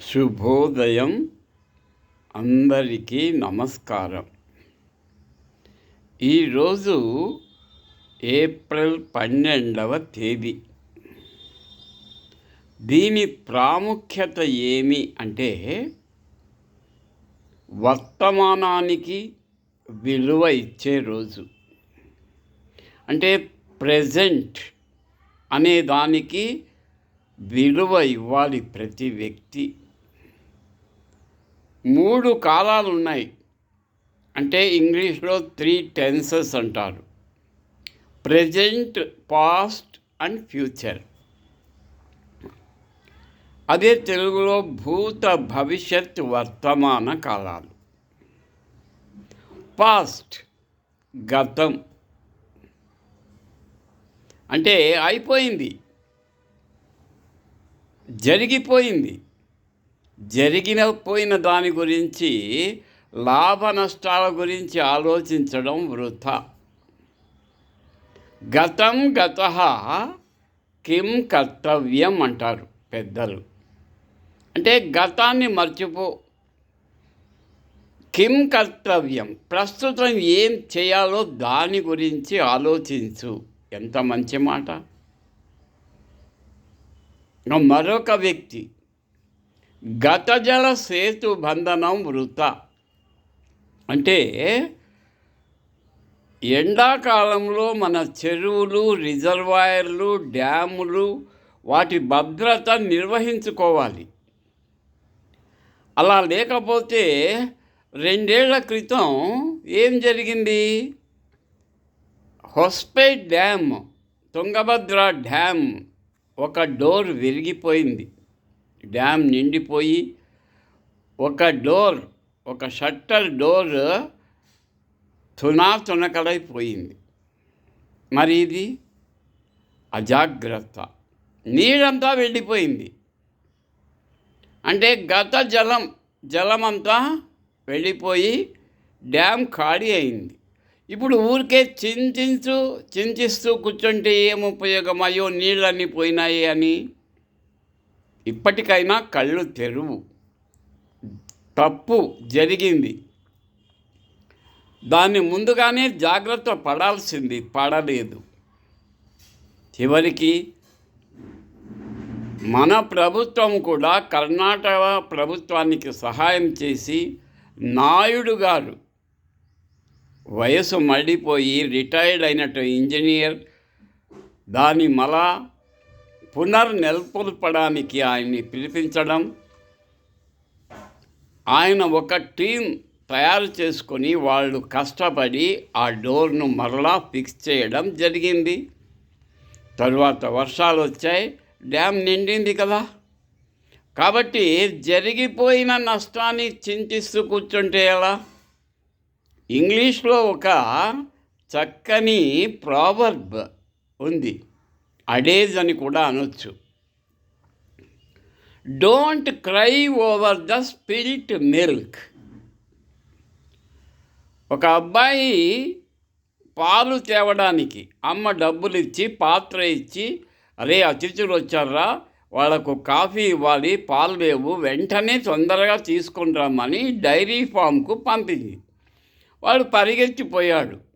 శుభోదయం అందరికీ నమస్కారం. ఈరోజు ఏప్రిల్ పన్నెండవ తేదీ. దీని ప్రాముఖ్యత ఏమి అంటే వర్తమానానికి విలువ ఇచ్చే రోజు. అంటే ప్రజెంట్ అనే దానికి విలువ ఇవ్వాలి ప్రతి వ్యక్తి. మూడు కాలాలు ఉన్నాయి. అంటే ఇంగ్లీష్లో త్రీ టెన్సెస్ అంటారు. Present past and future. అదే తెలుగులో భూత భవిష్యత్ వర్తమాన కాలాలు. పాస్ట్ గతం. అంటే అయిపోయింది. జరిగిపోయింది. జరిగిన పోయిన దాని గురించి లాభ నష్టాల గురించి ఆలోచించడం వృథా. గతం గత కిం కర్తవ్యం అంటారు పెద్దలు. అంటే గతాన్ని మర్చిపో. కిం కర్తవ్యం? ప్రస్తుతం ఏం చేయాలో దాని గురించి ఆలోచించు. ఎంత మంచి మాట. మరొక వ్యక్తి గతజల సేతు బంధనం వృత. అంటే ఎండాకాలంలో మన చెరువులు రిజర్వాయర్లు డ్యాములు వాటి భద్రత నిర్వహించుకోవాలి. అలా లేకపోతే రెండేళ్ళ క్రితం ఏం జరిగింది? హొస్పేట్ డ్యామ్ తుంగభద్ర డ్యామ్ ఒక డోర్ విరిగిపోయింది. డ్యామ్ నిండిపోయి ఒక డోర్ ఒక షట్టర్ డోర్ తునాతునకలైపోయింది. మరి ఇది అజాగ్రత్త. నీళ్ళంతా వెళ్ళిపోయింది. అంటే గత జలం జలమంతా వెళ్ళిపోయి డ్యామ్ ఖాళీ అయింది. ఇప్పుడు ఊరికే చింతించు చింతిస్తూ కూర్చుంటే ఏం ఉపయోగం? అయ్యో నీళ్ళన్నీ పోయినాయి అని ఇప్పటికైనా కళ్ళు తెరువు. తప్పు జరిగింది. దాన్ని ముందుగానే జాగ్రత్త పడాల్సింది పడలేదు. చివరికి మన ప్రభుత్వం కూడా కర్ణాటక ప్రభుత్వానికి సహాయం చేసి నాయుడు గారు వయసు మళ్ళీపోయి రిటైర్డ్ అయినట్టు ఇంజనీర్ దాని మళ్ళా పునర్నెల్పొల్పడానికి ఆయన్ని పిలిపించడం ఆయన ఒక టీం తయారు చేసుకొని వాళ్ళు కష్టపడి ఆ డోర్ను మరలా ఫిక్స్ చేయడం జరిగింది. తరువాత వర్షాలు వచ్చాయి డ్యామ్ నిండింది కదా. కాబట్టి జరిగిపోయిన నష్టాన్ని చింతిస్తూ కూర్చుంటే ఎలా? ఇంగ్లీష్లో ఒక చక్కని ప్రావర్బ్ ఉంది. అడేజ్ అని కూడా అనొచ్చు. Don't cry over the spilt milk ఒక అబ్బాయి పాలు తేవడానికి అమ్మ డబ్బులు ఇచ్చి పాత్ర ఇచ్చి అరే అతిథులు వచ్చారా? వాళ్ళకు కాఫీ ఇవ్వాలి పాలు లేవు వెంటనే తొందరగా తీసుకుని రమ్మని డైరీ ఫామ్కు పంపింది. వాడు పరిగెత్తిపోయాడు.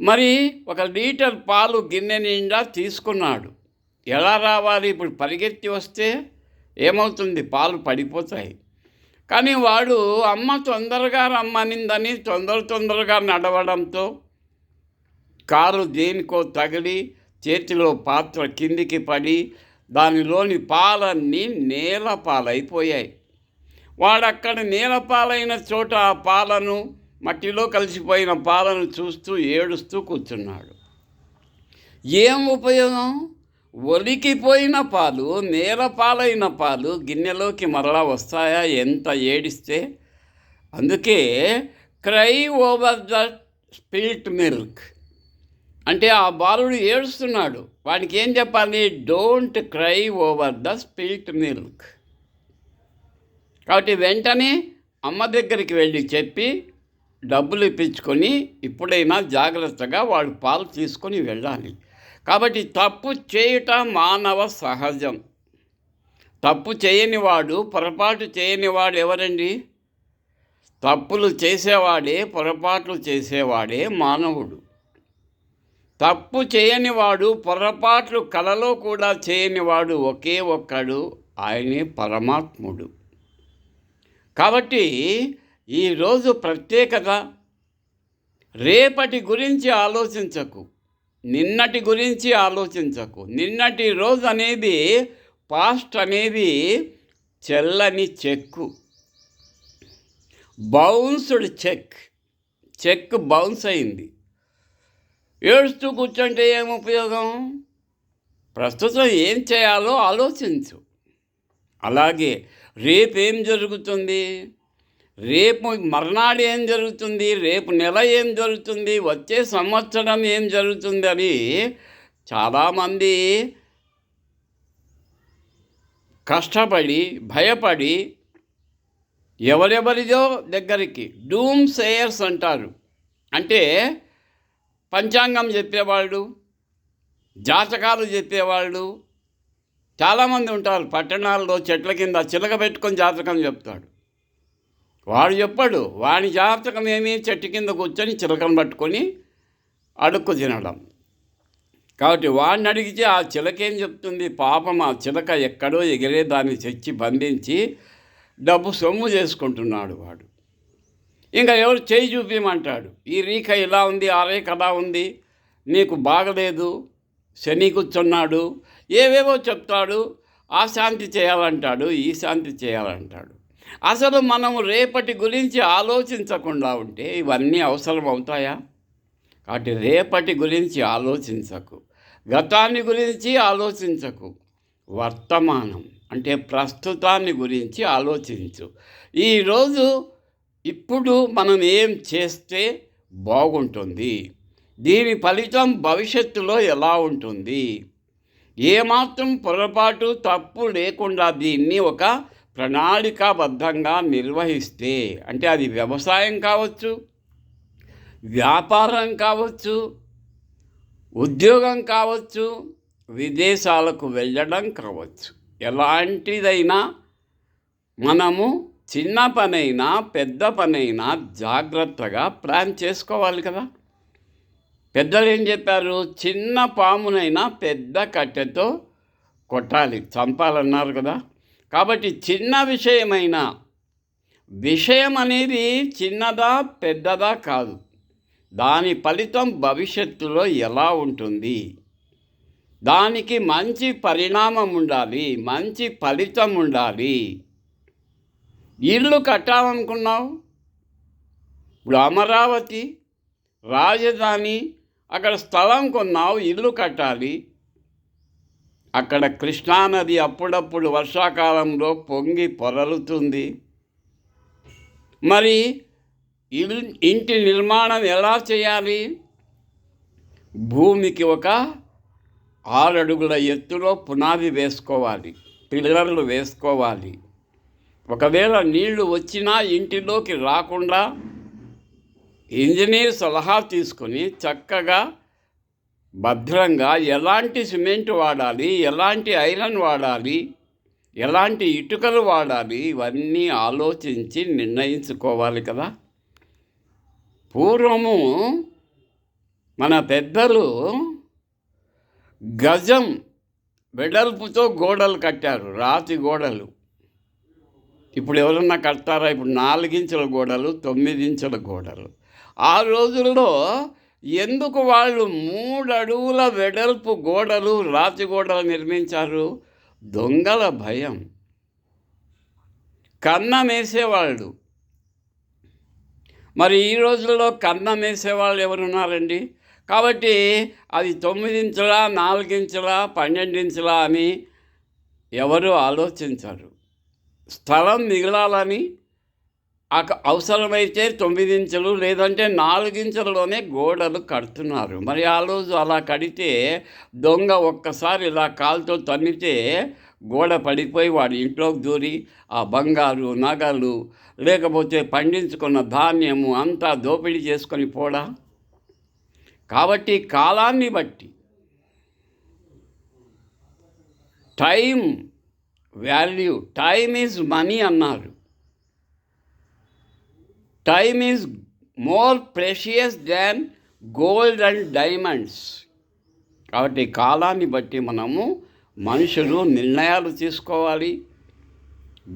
మరి ఒక లీటర్ పాలు గిన్నె నిండా తీసుకున్నాడు. ఎలా రావాలి? ఇప్పుడు పరిగెత్తి వస్తే ఏమవుతుంది? పాలు పడిపోతాయి. కానీ వాడు అమ్మ తొందరగా రమ్మనిందని తొందర తొందరగా నడవడంతో కారు దేనికో తగిలి చేతిలో పాత్ర కిందికి పడి దానిలోని పాలన్నీ నేల పాలైపోయాయి వాడక్కడ నేల పాలైన చోట ఆ పాలను మట్టిలో కలిసిపోయిన పాలను చూస్తూ ఏడుస్తూ కూర్చున్నాడు. ఏం ఉపయోగం? ఒలికిపోయిన పాలు నేల పాలైన పాలు గిన్నెలోకి మరలా వస్తాయా? ఎంత ఏడిస్తే? అందుకే cry over the spilt milk. అంటే ఆ బాలుడు ఏడుస్తున్నాడు. వాడికి ఏం చెప్పాలి? Don't cry over the spilt milk. కాబట్టి వెంటనే అమ్మ దగ్గరికి వెళ్ళి చెప్పి డబ్బులు ఇప్పించుకొని ఇప్పుడైనా జాగ్రత్తగా వాడు పాలు తీసుకొని వెళ్ళాలి. కాబట్టి తప్పు చేయటం మానవ సహజం. తప్పు చేయనివాడు పొరపాటు చేయనివాడు ఎవరండి? తప్పులు చేసేవాడే పొరపాట్లు చేసేవాడే మానవుడు. తప్పు చేయనివాడు పొరపాట్లు కలలో కూడా చేయనివాడు ఒకే ఒక్కడు ఆయనే పరమాత్ముడు. కాబట్టి ఈరోజు ప్రత్యేకత రేపటి గురించి ఆలోచించకు నిన్నటి గురించి ఆలోచించకు. నిన్నటి రోజు అనేది పాస్ట్ అనేది చెల్లని cheque. Bounced cheque. Cheque bounce అయింది. ఏడుస్తూ కూర్చుంటే ఏం ఉపయోగం? ప్రస్తుతం ఏం చేయాలో ఆలోచించు. అలాగే రేపేం జరుగుతుంది? రేపు మర్నాడు ఏం జరుగుతుంది? రేపు నెల ఏం జరుగుతుంది? వచ్చే సంవత్సరం ఏం జరుగుతుంది అని చాలామంది కష్టపడి భయపడి ఎవరెవరిదో దగ్గరికి డూమ్ సేయర్స్ అంటారు. అంటే పంచాంగం చెప్పేవాళ్ళు జాతకాలు చెప్పేవాళ్ళు చాలామంది ఉంటారు. పట్టణాల్లో చెట్ల కింద చిలక పెట్టుకొని జాతకం చెప్తాడు. వాడు చెప్పాడు వాడి జాతకం ఏమి చెట్టు కింద కూర్చొని చిలకను పట్టుకొని అడుక్కు తినడం. కాబట్టి వాడిని అడిగితే ఆ చిలక ఏం చెప్తుంది? పాపం ఆ చిలక ఎక్కడో ఎగిరే దాన్ని తెచ్చి బంధించి డబ్బు సొమ్ము చేసుకుంటున్నాడు వాడు. ఇంకా ఎవరు చేయి చూపించమంటాడు ఈ రీఖ ఇలా ఉంది ఆ రేఖ అలా ఉంది నీకు బాగలేదు శని కూర్చున్నాడు ఏవేవో చెప్తాడు ఆ శాంతి చేయాలంటాడు ఈ శాంతి చేయాలంటాడు. అసలు మనం రేపటి గురించి ఆలోచించకుండా ఉంటే ఇవన్నీ అవసరం అవుతాయా? కాబట్టి రేపటి గురించి ఆలోచించకు. గతాన్ని గురించి ఆలోచించకు. వర్తమానం అంటే ప్రస్తుతాన్ని గురించి ఆలోచించు. ఈరోజు ఇప్పుడు మనం ఏం చేస్తే బాగుంటుంది? దీని ఫలితం భవిష్యత్తులో ఎలా ఉంటుంది? ఏమాత్రం పొరపాటు తప్పు లేకుండా దీన్ని ఒక ప్రణాళికాబద్ధంగా నిర్వహిస్తే అంటే అది వ్యవసాయం కావచ్చు వ్యాపారం కావచ్చు ఉద్యోగం కావచ్చు విదేశాలకు వెళ్ళడం కావచ్చు. ఎలాంటిదైనా మనము చిన్న పనైనా పెద్ద పనైనా జాగ్రత్తగా ప్లాన్ చేసుకోవాలి కదా. పెద్దలు ఏం చెప్పారు? చిన్న పామునైనా పెద్ద కట్టెతో కొట్టాలి. చంపాలన్నారు కదా. కాబట్టి చిన్న విషయమైన విషయం అనేది చిన్నదా పెద్దదా కాదు. దాని ఫలితం భవిష్యత్తులో ఎలా ఉంటుంది? దానికి మంచి పరిణామం ఉండాలి మంచి ఫలితం ఉండాలి. ఇల్లు కట్టాలనుకున్నావు? ఇప్పుడు అమరావతి రాజధాని అక్కడ స్థలం కొన్నావు ఇల్లు కట్టాలి. అక్కడ కృష్ణానది అప్పుడప్పుడు వర్షాకాలంలో పొంగి పొరలుతుంది. మరి ఇల్ ఇంటి నిర్మాణం ఎలా చేయాలి? భూమికి ఒక ఆరు అడుగుల ఎత్తులో పునాది వేసుకోవాలి పిల్లర్లు వేసుకోవాలి. ఒకవేళ నీళ్ళు వచ్చినా ఇంటిలోకి రాకుండా ఇంజనీర్ సలహా తీసుకొని చక్కగా భద్రంగా ఎలాంటి సిమెంట్ వాడాలి ఎలాంటి ఐరన్ వాడాలి ఎలాంటి ఇటుకలు వాడాలి ఇవన్నీ ఆలోచించి నిర్ణయించుకోవాలి కదా. పూర్వము మన పెద్దలు గజం వెడల్పుతో గోడలు కట్టారు రాతి గోడలు. ఇప్పుడు ఎవరన్నా కడతారా? ఇప్పుడు నాలుగించుల గోడలు తొమ్మిదించల గోడలు. ఆ రోజుల్లో ఎందుకు వాళ్ళు మూడు అడుగుల వెడల్పు గోడలు రాతి గోడలు నిర్మించారు? దొంగల భయం. కన్నమేసేవాళ్ళు మరి ఈ రోజుల్లో కన్నం వేసేవాళ్ళు ఎవరున్నారండి? కాబట్టి అది తొమ్మిదించలా నాలుగించలా పన్నెండించలా అని ఎవరు ఆలోచించరు. స్థలం మిగలాలని అవసరమైతే తొమ్మిదించలు లేదంటే నాలుగించలలోనే గోడలు కడుతున్నారు. మరి ఆ రోజు అలా కడితే దొంగ ఒక్కసారి ఇలా కాలుతో తన్నితే గోడ పడిపోయి వాడి ఇంట్లోకి దూరి ఆ బంగారు నగలు లేకపోతే పండించుకున్న ధాన్యము అంతా దోపిడీ చేసుకొని పోడా? కాబట్టి కాలాన్ని బట్టి time value time is money అన్నారు. Time is more precious than gold and diamonds కాబట్టి కాలాన్ని బట్టి మనము మనుషులు నిర్ణయాలు తీసుకోవాలి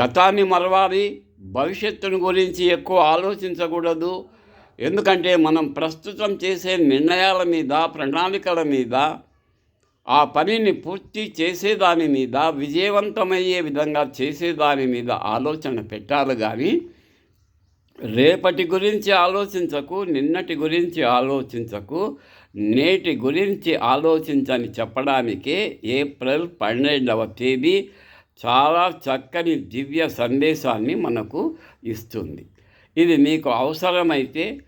గతాన్ని మరవాలి భవిష్యత్తును గురించి ఎక్కువ ఆలోచించకూడదు. ఎందుకంటే మనం ప్రస్తుతం చేసే నిర్ణయాల మీద ప్రణాళికల మీద ఆ పనిని పూర్తి చేసేదాని మీద విజయవంతమయ్యే విధంగా చేసేదాని మీద ఆలోచన పెట్టాలి. కానీ రేపటి గురించి ఆలోచించకు నిన్నటి గురించి ఆలోచించకు నేటి గురించి ఆలోచించని చెప్పడానికే ఏప్రిల్ పన్నెండవ తేదీ చాలా చక్కని దివ్య సందేశాన్ని మనకు ఇస్తుంది. ఇది మీకు అవసరమైతే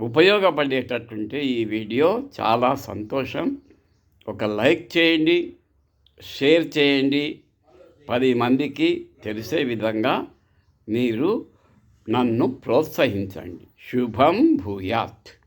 ఉపయోగపడేటట్టుంటే ఈ వీడియో చాలా సంతోషం. ఒక లైక్ చేయండి షేర్ చేయండి. పది మందికి తెలిసే విధంగా మీరు నన్ను ప్రోత్సహించండి. శుభం భూయాత్.